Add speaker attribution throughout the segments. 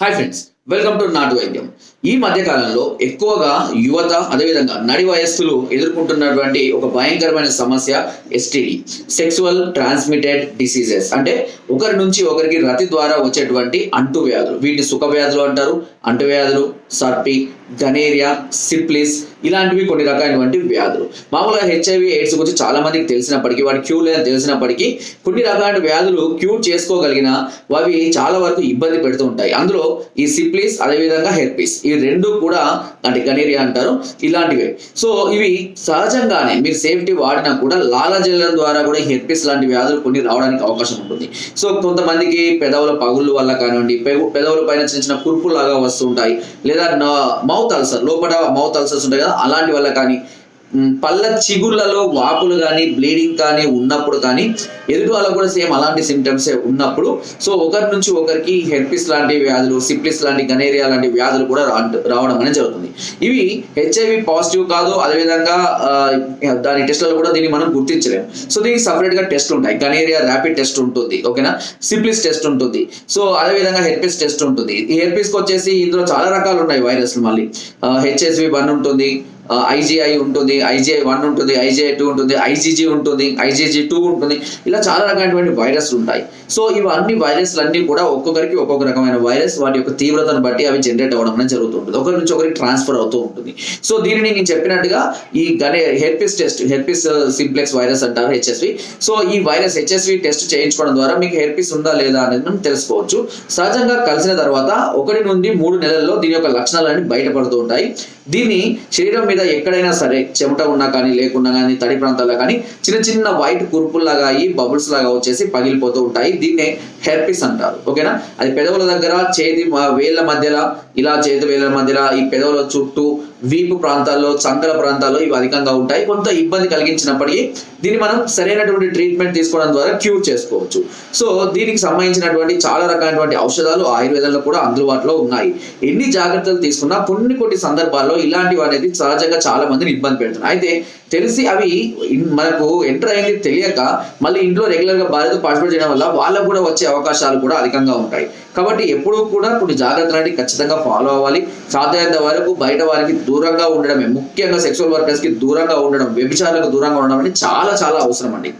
Speaker 1: Hi friends welcome to నాటు వైద్యం ఈ మధ్య కాలంలో ఎక్కువగా యువత అదేవిధంగా నడి వయస్సులు ఎదుర్కొంటున్నటువంటి ఒక భయంకరమైన సమస్య ఎస్టిడి సెక్సువల్ ట్రాన్స్మిటెడ్ డిసీజెస్ అంటే ఒకరి నుంచి ఒకరికి రతి ద్వారా వచ్చేటువంటి అంటువ్యాధులు. వీటిని సుఖ వ్యాధులు అంటారు అంటువ్యాధులు సర్పి గనేరియా సిప్లిస్ ఇలాంటివి కొన్ని రకాలైనటువంటి వ్యాధులు. మామూలుగా హెచ్ఐవి ఎయిడ్స్ గురించి చాలా మందికి తెలిసినప్పటికీ వాటి క్యూ లేదని తెలిసినప్పటికీ కొన్ని రకాల వ్యాధులు క్యూర్ చేసుకోగలిగిన అవి చాలా వరకు ఇబ్బంది పెడుతూ ఉంటాయి. అందులో ఈ సిప్లిస్ అదేవిధంగా హెర్పిస్ ఈ రెండు కూడా అంటే గనేరియా అంటారు ఇలాంటివి. సో ఇవి సహజంగానే మీరు సేఫ్టీ వాడినా కూడా లాలాజలం ద్వారా కూడా హెర్పిస్ లాంటి వ్యాధులు కొన్ని రావడానికి అవకాశం ఉంటుంది. సో కొంతమందికి పెదవుల పగుళ్ళు వల్ల కానివ్వండి పెగు- పెదవుల పైన చిన్న చిన్న కురుపులు లాగా వస్తుంటాయి లేదా మౌత్ అల్సర్ లోపల మౌత్ అల్సర్స్ ఉంటాయి కదా అలాంటి వల్ల కానీ పళ్ళ చిగుళ్ళలో వాపులు కానీ బ్లీడింగ్ కానీ ఉన్నప్పుడు కానీ ఎదుటి వాళ్ళకు కూడా సేమ్ అలాంటి సిమ్టమ్స్ ఉన్నప్పుడు. సో ఒకరి నుంచి ఒకరికి హెర్పిస్ లాంటి వ్యాధులు సిప్లిస్ లాంటి గనేరియా లాంటి వ్యాధులు కూడా రావడం అనేది జరుగుతుంది. ఇవి హెచ్ఐవి పాజిటివ్ కాదు అదేవిధంగా దాని టెస్ట్లలో కూడా దీన్ని మనం గుర్తించలేము సో దీనికి సపరేట్గా టెస్ట్ ఉంటాయి. గనేరియా ర్యాపిడ్ టెస్ట్ ఉంటుంది ఓకేనా సిప్లిస్ టెస్ట్ ఉంటుంది. సో అదేవిధంగా హెర్పిస్ టెస్ట్ ఉంటుంది. ఈ హెర్పిస్ వచ్చేసి ఇందులో చాలా రకాలు ఉన్నాయి వైరస్లు మళ్ళీ. హెచ్ఎస్వి వన్ ఉంటుంది. ఐజీఐ ఉంటుంది ఐజీఐ వన్ ఉంటుంది ఐజీఐ టూ ఉంటుంది ఐజీజీ ఉంటుంది ఐజీజీ టూ ఉంటుంది. ఇలా చాలా రకమైనటువంటి వైరస్లు ఉంటాయి. సో ఇవన్నీ వైరస్లు అన్ని కూడా ఒక్కొక్కరికి ఒక్కొక్క రకమైన వైరస్ వాటి యొక్క తీవ్రతను బట్టి అవి జనరేట్ అవ్వడం అనేది జరుగుతుంటుంది. ఒకరి నుంచి ఒకరికి ట్రాన్స్ఫర్ అవుతూ ఉంటుంది. సో దీనిని నేను చెప్పినట్టుగా ఈ గనే herpes test herpes simplex virus అంటారు హెచ్ఎస్వి సో ఈ వైరస్ హెచ్ఎస్వి టెస్ట్ చేయించుకోవడం ద్వారా మీకు హెర్పిస్ ఉందా లేదా అనేది మనం తెలుసుకోవచ్చు. సహజంగా కలిసిన తర్వాత ఒకటి నుండి మూడు నెలల్లో దీని యొక్క లక్షణాలన్నీ బయటపడుతూ ఉంటాయి. దీన్ని శరీరం మీద ఎక్కడైనా సరే చెమట ఉన్నా కానీ లేకున్నా కానీ తడి ప్రాంతాల్లో కానీ చిన్న చిన్న వైట్ కురుపుల్లాగా అయ్యి బబుల్స్ లాగా వచ్చేసి పగిలిపోతూ ఉంటాయి. దీన్నే హెర్పిస్ అంటారు. ఓకేనా? అది పెదవుల దగ్గర చేతి వేళ్ళ మధ్యలో ఇలా చేతి వేళ్ళ మధ్యలో ఈ పెదవుల చుట్టూ వీపు ప్రాంతాల్లో చంకల ప్రాంతాల్లో ఇవి అధికంగా ఉంటాయి. కొంత ఇబ్బంది కలిగించినప్పటికీ దీన్ని మనం సరైనటువంటి ట్రీట్మెంట్ తీసుకోవడం ద్వారా క్యూర్ చేసుకోవచ్చు. సో దీనికి సంబంధించినటువంటి చాలా రకాలైనటువంటి ఔషధాలు ఆయుర్వేదంలో కూడా అందుబాటులో ఉన్నాయి. ఎన్ని జాగ్రత్తలు తీసుకున్నా కొన్ని కొన్ని సందర్భాల్లో ఇలాంటివి అనేది సహజంగా చాలా మందిని ఇబ్బంది పెడుతున్నాయి. అయితే తెలిసి అవి మనకు ఎంటర్ అయింది తెలియక మళ్ళీ ఇంట్లో రెగ్యులర్గా భార్యతో పార్టిసిపేట్ చేయడం వల్ల వాళ్ళకు కూడా వచ్చే అవకాశాలు కూడా అధికంగా ఉంటాయి. కాబట్టి ఎప్పుడూ కూడా కొన్ని జాగ్రత్తలు అనేది ఖచ్చితంగా ఫాలో అవ్వాలి. సాధ్యమైనంత వరకు బయట వారికి దూరంగా ఉండడమే. ముఖ్యంగా సెక్సువల్ వర్కర్స్కి దూరంగా ఉండడం వ్యభిచారులకు దూరంగా ఉండడం అనేది చాలా చాలా అవసరం అండి.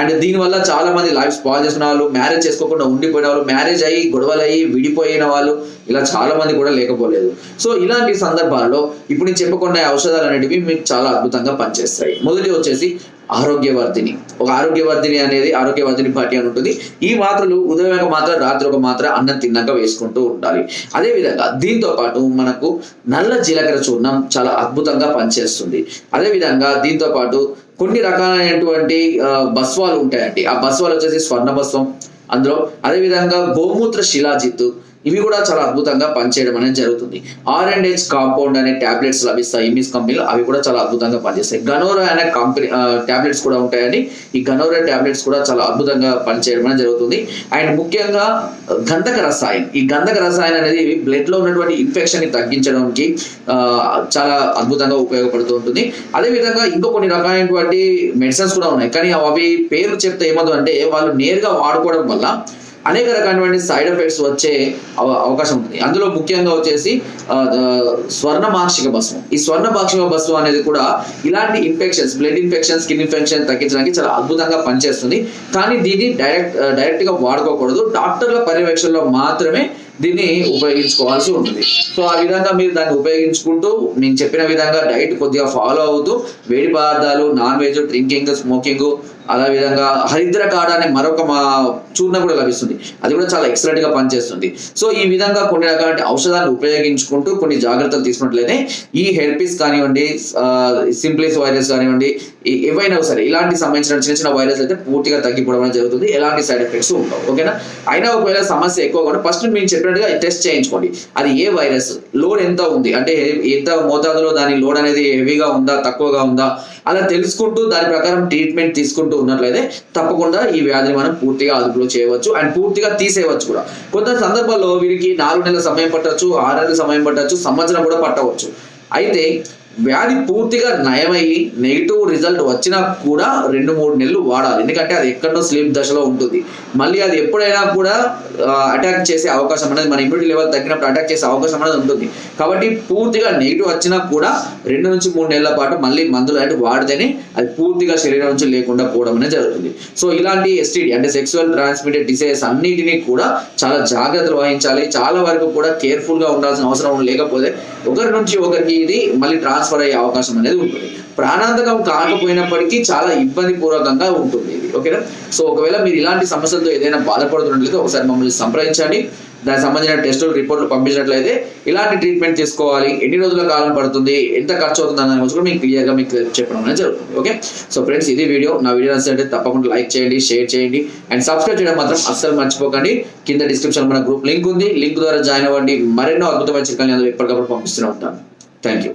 Speaker 1: అండ్ దీనివల్ల చాలా మంది లైఫ్ స్పాయిల్ చేసిన వాళ్ళు మ్యారేజ్ చేసుకోకుండా ఉండిపోయిన వాళ్ళు మ్యారేజ్ అయ్యి గొడవలు అయ్యి విడిపోయిన వాళ్ళు ఇలా చాలా మంది కూడా లేకపోలేదు. సో ఇలాంటి సందర్భాల్లో ఇప్పుడు నేను చెప్పుకున్న ఔషధాలు అనేటివి మీకు చాలా అద్భుతంగా పనిచేస్తాయి. మొదటి వచ్చేసి ఆరోగ్యవర్ధిని. ఒక ఆరోగ్యవర్ధిని అనేది ఆరోగ్యవర్ధిని పార్టీ అని ఉంటుంది. ఈ మాత్రలు ఉదయం ఒక మాత్ర రాత్రి ఒక మాత్ర అన్నం తిన్నాక వేసుకుంటూ ఉండాలి. అదేవిధంగా దీంతో పాటు మనకు నల్ల జీలకర్ర చూర్ణం చాలా అద్భుతంగా పనిచేస్తుంది. అదేవిధంగా దీంతో పాటు కొన్ని రకాలైనటువంటి ఆ, ఉంటాయండి. ఆ బస్వాలు వచ్చేసి స్వర్ణ బస్వం అందులో అదే విధంగా గోమూత్ర శిలాజిత్తు ఇవి కూడా చాలా అద్భుతంగా పనిచేయడం అనేది జరుగుతుంది. ఆర్ అండ్ హెచ్ కాంపౌండ్ అనే టాబ్లెట్స్ లభిస్తాయి. ఇమిస్ కంపెనీలో అవి కూడా చాలా అద్భుతంగా పనిచేస్తాయి. గనోరా అనే కంపెనీ టాబ్లెట్స్ కూడా ఉంటాయండి. ఈ గనోరా టాబ్లెట్స్ కూడా చాలా అద్భుతంగా పనిచేయడం అనేది జరుగుతుంది. అండ్ ముఖ్యంగా గంధక రసాయన్. ఈ గంధక రసాయన్ అనేది బ్లడ్లో ఉన్నటువంటి ఇన్ఫెక్షన్ని తగ్గించడానికి చాలా అద్భుతంగా ఉపయోగపడుతూ ఉంటుంది. అదేవిధంగా ఇంకో కొన్ని రకాలైనటువంటి మెడిసిన్స్ కూడా ఉన్నాయి. కానీ అవి పేరు చెప్తే ఏమవుతుంది అంటే వాళ్ళు నేరుగా వాడుకోవడం వల్ల అనేక రకాలైనటువంటి సైడ్ ఎఫెక్ట్స్ వచ్చే అవ- అవకాశం ఉంటుంది అందులో ముఖ్యంగా వచ్చేసి స్వర్ణ మాక్షిక భస్మం. ఈ స్వర్ణ మాక్షిక భస్మం అనేది కూడా ఇలాంటి infections blood infection skin infection తగ్గించడానికి చాలా అద్భుతంగా పనిచేస్తుంది. కానీ దీన్ని డైరెక్ట్ డైరెక్ట్గా వాడుకోకూడదు. డాక్టర్ల పర్యవేక్షణలో మాత్రమే దీన్ని ఉపయోగించుకోవాల్సి ఉంటుంది. సో ఆ విధంగా మీరు దాన్ని ఉపయోగించుకుంటూ నేను చెప్పిన విధంగా డైట్ కొద్దిగా ఫాలో అవుతూ వేడి పదార్థాలు నాన్ వెజ్ డ్రింకింగ్ స్మోకింగ్ అదే విధంగా హరిద్ర కాడ అనే మరొక మా చూర్ణ కూడా లభిస్తుంది. అది కూడా చాలా ఎక్సలెంట్గా పనిచేస్తుంది. సో ఈ విధంగా కొన్ని రకాల ఔషధాలను ఉపయోగించుకుంటూ కొన్ని జాగ్రత్తలు తీసుకున్నట్లయితే ఈ హెర్పిస్ కానివ్వండి సింప్లిస్ వైరస్ కానివ్వండి ఏవైనా సరే ఇలాంటి సంబంధించిన చిన్న చిన్న వైరస్ అయితే పూర్తిగా తగ్గిపోవడం జరుగుతుంది. ఎలాంటి సైడ్ ఎఫెక్ట్స్ ఉండవు. ఓకేనా? అయినా ఒకవేళ సమస్య ఎక్కువగా కూడా ఫస్ట్ మీరు చెప్పినట్టుగా టెస్ట్ చేయించుకోండి. అది ఏ వైరస్ లోడ్ ఎంత ఉంది? అంటే ఎంత మోతాదులో దాని లోడ్ అనేది హెవీగా ఉందా తక్కువగా ఉందా? అలా తెలుసుకుంటూ దాని ప్రకారం ట్రీట్మెంట్ తీసుకుంటూ ఉన్నట్లయితే తప్పకుండా ఈ వ్యాధిని మనం పూర్తిగా అదుపులో చేయవచ్చు అండ్ పూర్తిగా తీసేయవచ్చు కూడా. కొంత సందర్భాల్లో వీరికి నాలుగు నెలల సమయం పట్టవచ్చు ఆరు నెలల సమయం పట్టవచ్చు సంవత్సరం కూడా పట్టవచ్చు. అయితే వ్యాధి పూర్తిగా నయమయ్యి నెగిటివ్ రిజల్ట్ వచ్చినా కూడా రెండు మూడు నెలలు వాడాలి. ఎందుకంటే అది ఎక్కడో స్లీప్ దశలో ఉంటుంది. మళ్ళీ అది ఎప్పుడైనా కూడా అటాక్ చేసే అవకాశం అనేది మన ఇమ్యూనిటీ లెవెల్ తగ్గినప్పుడు అటాక్ చేసే అవకాశం అనేది ఉంటుంది. కాబట్టి పూర్తిగా నెగిటివ్ వచ్చినా కూడా రెండు నుంచి మూడు నెలల పాటు మళ్ళీ మందులు అంటే వాడితేనే అది పూర్తిగా శరీరం నుంచి లేకుండా పోవడం అనేది జరుగుతుంది. సో ఇలాంటి ఎస్టీడీ అంటే సెక్సువల్ ట్రాన్స్మిటెడ్ డిసీజెస్ అన్నిటినీ కూడా చాలా జాగ్రత్తలు వహించాలి. చాలా వరకు కూడా కేర్ఫుల్గా ఉండాల్సిన అవసరం లేకపోతే ఒకరి నుంచి ఒకరికి ఇది మళ్ళీ ట్రాన్స్ఫర్ అయ్యే అవకాశం అనేది ఉంటుంది. ప్రాణాంతకం కాకపోయినప్పటికీ చాలా ఇబ్బంది పూర్వకంగా ఉంటుంది ఇది. ఓకేనా సో ఒకవేళ మీరు ఇలాంటి సమస్యలతో ఏదైనా బాధపడుతున్నట్లయితే ఒకసారి మమ్మల్ని సంప్రదించండి. దానికి సంబంధించిన టెస్టులు రిపోర్ట్లు పంపించినట్లయితే ఇలాంటి ట్రీట్మెంట్ తీసుకోవాలి. ఎన్ని రోజుల కాలం పడుతుంది? ఎంత ఖర్చు అవుతుంది? అన్న గురించి కూడా మీకు క్లియర్గా మీకు చెప్పడం అనేది జరుగుతుంది. ఓకే సో ఫ్రెండ్స్ ఇది వీడియో. నా వీడియో నచ్చినట్లయితే తప్పకుండా లైక్ చేయండి షేర్ చేయండి. అండ్ సబ్స్క్రైబ్ చేయడం మాత్రం అస్సలు మర్చిపోకండి. కింద డిస్క్రిప్షన్ మన గ్రూప్ లింక్ ఉంది. లింక్ ద్వారా జాయిన్ అవ్వండి. మరెన్నో అద్భుతమైన చిట్కాలు నేను ఎప్పటికప్పుడు పంపిస్తూనే ఉంటాను. Thank you